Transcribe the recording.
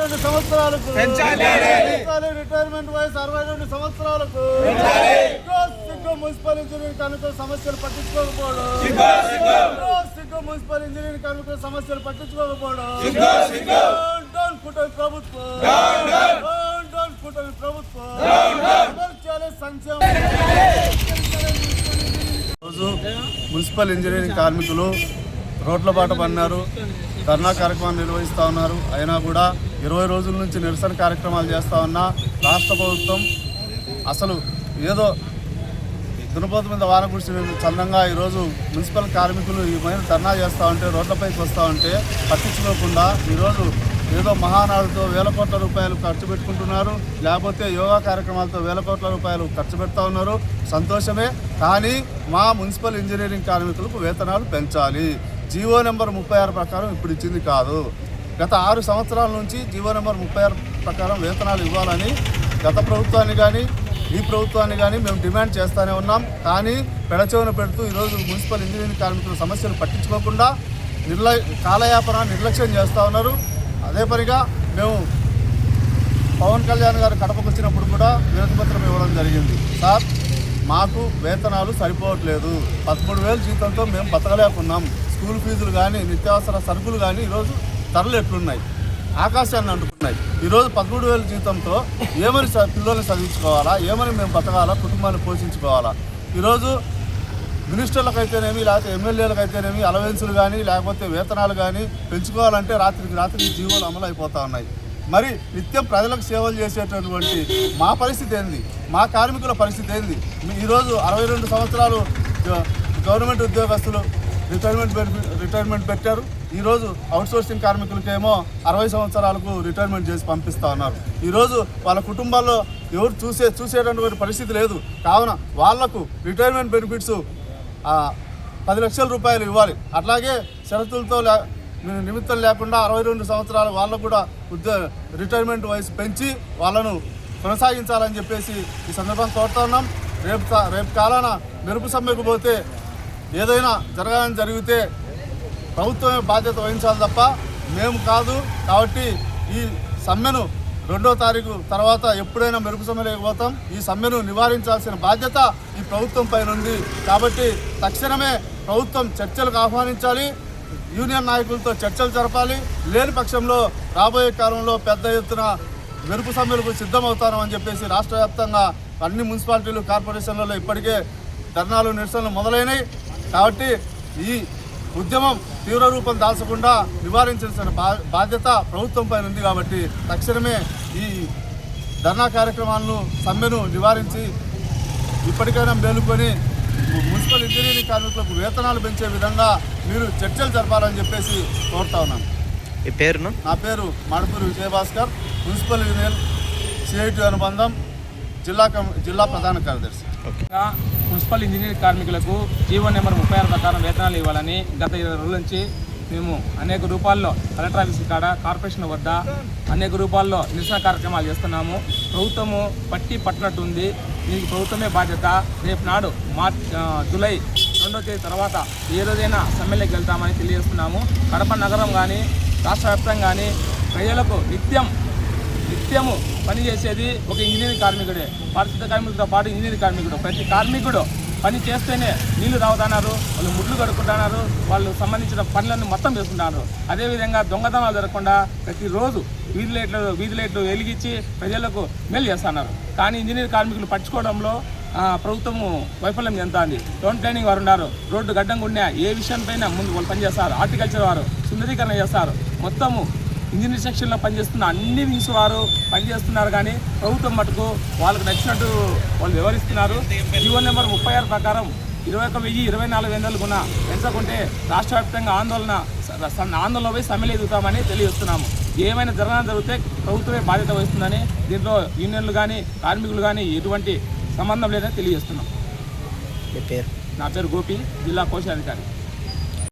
రెండు సంవత్సరాలకు. రిటైర్మెంట్ వయసు అరవై రెండు సంవత్సరాలకు. సిగ్గు, మున్సిపల్ ఇంజనీరింగ్ కార్మికుల సమస్యలు పట్టించుకోకపోవడం. సిగ్గు, మున్సిపల్ ఇంజనీరింగ్ కార్మికుల సమస్యలు పట్టించుకోకపోవడం. డౌన్, కూటమి ప్రభుత్వం. Down, down. కూటమి ప్రభుత్వం. సంక్షేమ. రోజు మున్సిపల్ ఇంజనీరింగ్ కార్మికులు రోడ్ల బాట పడినారు. ధర్నా కార్యక్రమాలు నిర్వహిస్తూ ఉన్నారు. అయినా కూడా ఇరవై రోజుల నుంచి నిరసన కార్యక్రమాలు చేస్తూ ఉన్నా రాష్ట్ర ప్రభుత్వం అసలు ఏదో దునపోత మీద వాన కురిసిన చందంగా ఈరోజు మున్సిపల్ కార్మికులు ఈ పైన ధర్నా చేస్తూ ఉంటే రోడ్లపైకి వస్తూ ఉంటే పట్టించుకోకుండా ఈరోజు ఏదో మహానాడుతో వేల కోట్ల రూపాయలు ఖర్చు పెట్టుకుంటున్నారు. లేకపోతే యోగా కార్యక్రమాలతో వేల కోట్ల రూపాయలు ఖర్చు పెడతా ఉన్నారు. సంతోషమే. కానీ మా మున్సిపల్ ఇంజనీరింగ్ కార్మికులకు వేతనాలు పెంచాలి. జీవో నెంబర్ ముప్పై ఆరు ప్రకారం ఇప్పుడు ఇచ్చింది కాదు. గత ఆరు సంవత్సరాల నుంచి జీవో నెంబర్ ముప్పై ఆరు ప్రకారం వేతనాలు ఇవ్వాలని గత ప్రభుత్వాన్ని కానీ ఈ ప్రభుత్వాన్ని కానీ మేము డిమాండ్ చేస్తూనే ఉన్నాం. కానీ పెడచెవున పెడుతూ ఈరోజు మున్సిపల్ ఇంజనీరింగ్ కార్మికుల సమస్యలు పట్టించుకోకుండా నిర్ల కాలయాపన నిర్లక్ష్యం చేస్తూ ఉన్నారు. అదే పనిగా మేము పవన్ కళ్యాణ్ గారు కడపకు వచ్చినప్పుడు కూడా వినతిపత్రం ఇవ్వడం జరిగింది. సార్ మాకు వేతనాలు సరిపోవట్లేదు. పదమూడు వేల జీతంతో మేము బతకలేకున్నాం. స్కూల్ ఫీజులు కానీ నిత్యావసర సరుకులు కానీ ఈరోజు ధరలు ఎట్లున్నాయి? ఆకాశాన్ని అంటుకున్నాయి. ఈరోజు పదమూడు వేల జీతంతో ఏమని పిల్లల్ని చదివించుకోవాలా? ఏమని మేము బతకాలా? కుటుంబాన్ని పోషించుకోవాలా? ఈరోజు మినిస్టర్లకైతేనేమి లేకపోతే ఎమ్మెల్యేలకు అయితేనేమి అలవెన్సులు కానీ లేకపోతే వేతనాలు కానీ పెంచుకోవాలంటే రాత్రికి రాత్రికి జీవోలు అమలు అయిపోతూ ఉన్నాయి. మరి నిత్యం ప్రజలకు సేవలు చేసేటటువంటి మా పరిస్థితి ఏంది? మా కార్మికుల పరిస్థితి ఏంది? ఈరోజు అరవై రెండు సంవత్సరాలు గ- గవర్నమెంట్ ఉద్యోగస్తులు రిటైర్మెంట్ బెనిఫిట్ రిటైర్మెంట్ పెట్టారు. ఈరోజు అవుట్సోర్సింగ్ కార్మికులకేమో అరవై సంవత్సరాలకు రిటైర్మెంట్ చేసి పంపిస్తూ ఉన్నారు. ఈరోజు వాళ్ళ కుటుంబాల్లో ఎవరు చూసే చూసేటటువంటి పరిస్థితి లేదు. కావున వాళ్ళకు రిటైర్మెంట్ బెనిఫిట్స్ పది లక్షల రూపాయలు ఇవ్వాలి. అట్లాగే షరతులతో నిమిత్తం లేకుండా అరవై రెండు సంవత్సరాలు వాళ్ళకు కూడా ఉద్యో రిటైర్మెంట్ వయసు పెంచి వాళ్ళను కొనసాగించాలని చెప్పేసి ఈ సందర్భంగా కోరుతా ఉన్నాం. రేపు రేపు కాలాన మెరుపు సమ్మెకు పోతే ఏదైనా జరగాలని జరిగితే ప్రభుత్వమే బాధ్యత వహించాలి తప్ప మేము కాదు. కాబట్టి ఈ సమ్మెను రెండో తారీఖు తర్వాత ఎప్పుడైనా మెరుపు సమ్మె లేకపోతాం. ఈ సమ్మెను నివారించాల్సిన బాధ్యత ఈ ప్రభుత్వం పైన ఉంది కాబట్టి తక్షణమే ప్రభుత్వం చర్చలకు ఆహ్వానించాలి. యూనియన్ నాయకులతో చర్చలు జరపాలి. లేని పక్షంలో రాబోయే కాలంలో పెద్ద ఎత్తున మెరుపు సమ్మెలకు సిద్ధమవుతానని చెప్పేసి రాష్ట్ర వ్యాప్తంగా అన్ని మున్సిపాలిటీలు కార్పొరేషన్లలో ఇప్పటికే ధర్నాలు నిరసనలు మొదలైనవి కాబట్టి ఈ ఉద్యమం తీవ్ర రూపం దాల్చకుండా నివారించాల్సిన బా బాధ్యత ప్రభుత్వం పైన ఉంది కాబట్టి తక్షణమే ఈ ధర్నా కార్యక్రమాలను సమ్మెను నివారించి ఇప్పటికైనా మేలుకొని మున్సిపల్ ఇంజనీరింగ్ కార్మికులకు వేతనాలు పెంచే విధంగా మీరు చర్చలు జరపాలని చెప్పేసి కోరుతా ఉన్నాను. ఈ పేరును? నా పేరు Manapuri Vijayabhaskar municipal union CIT అనుబంధం జిల్లా కమ్ జిల్లా ప్రధాన కార్యదర్శి. మున్సిపల్ ఇంజనీరింగ్ కార్మికులకు జీవో నెంబర్ ముప్పై ఆరు ప్రకారం వేతనాలు ఇవ్వాలని గత ఇరవై రోజుల నుంచి మేము అనేక రూపాల్లో కలెక్టర్ ఆఫీస్ కాడ కార్పొరేషన్ వద్ద అనేక రూపాల్లో నిరసన కార్యక్రమాలు చేస్తున్నాము. ప్రభుత్వము పట్టి పట్టినట్టుంది. దీనికి ప్రభుత్వమే బాధ్యత. రేపు నాడు మార్చ్ జూలై రెండో తేదీ తర్వాత ఏ రోజైనా సమ్మెలోకి వెళ్తామని తెలియజేస్తున్నాము. కడప నగరం కానీ రాష్ట్ర వ్యాప్తంగా కానీ ప్రజలకు నిత్యం నిత్యము పని చేసేది ఒక ఇంజనీరింగ్ కార్మికుడే. పారిశుద్ధ కార్మికుడితో పాటు ఇంజనీరింగ్ కార్మికుడు. ప్రతి కార్మికుడు పని చేస్తేనే నీళ్ళు తాగుతున్నారు వాళ్ళు ముడ్లు కడుక్కుంటున్నారు వాళ్ళు సంబంధించిన పనులను మొత్తం చేసుకుంటున్నారు. అదేవిధంగా దొంగతనాలు జరగకుండా ప్రతిరోజు వీధి లైట్లు వీధి లైట్లు వెలిగించి ప్రజలకు మేలు చేస్తున్నారు. కానీ ఇంజనీర్ కార్మికులు పట్టుకోవడంలో ప్రభుత్వము వైఫల్యం చెందుతుంది. టౌన్ ప్లానింగ్ వారు ఉన్నారు. రోడ్డు గడ్డంగా ఉన్నా ఏ విషయంపైన ముందు వాళ్ళు పనిచేస్తారు. హార్టికల్చర్ వారు సుందరీకరణ చేస్తారు. మొత్తము ఇంజనీర్ సెక్షన్లో పనిచేస్తున్న అన్ని వింగ్స్ వారు పనిచేస్తున్నారు కానీ ప్రభుత్వం మటుకు వాళ్ళకు నచ్చినట్టు వాళ్ళు వివరిస్తున్నారు జీవో నెంబర్ ముప్పై ఆరు ప్రకారం ఇరవై ఒక వెయ్యి ఇరవై నాలుగు వందలు గుణ పెంచకుంటే రాష్ట్ర వ్యాప్తంగా ఆందోళన స- ఆందోళన పోయి సమ్మెలు ఎదుగుతామని తెలియజేస్తున్నాము. ఏమైనా జరగడం జరిగితే ప్రభుత్వమే బాధ్యత వహిస్తుందని దీంట్లో యూనియన్లు కానీ కార్మికులు కానీ ఎటువంటి సంబంధం లేదని తెలియజేస్తున్నాం. నా పేరు గోపి జిల్లా కోశాధికారి.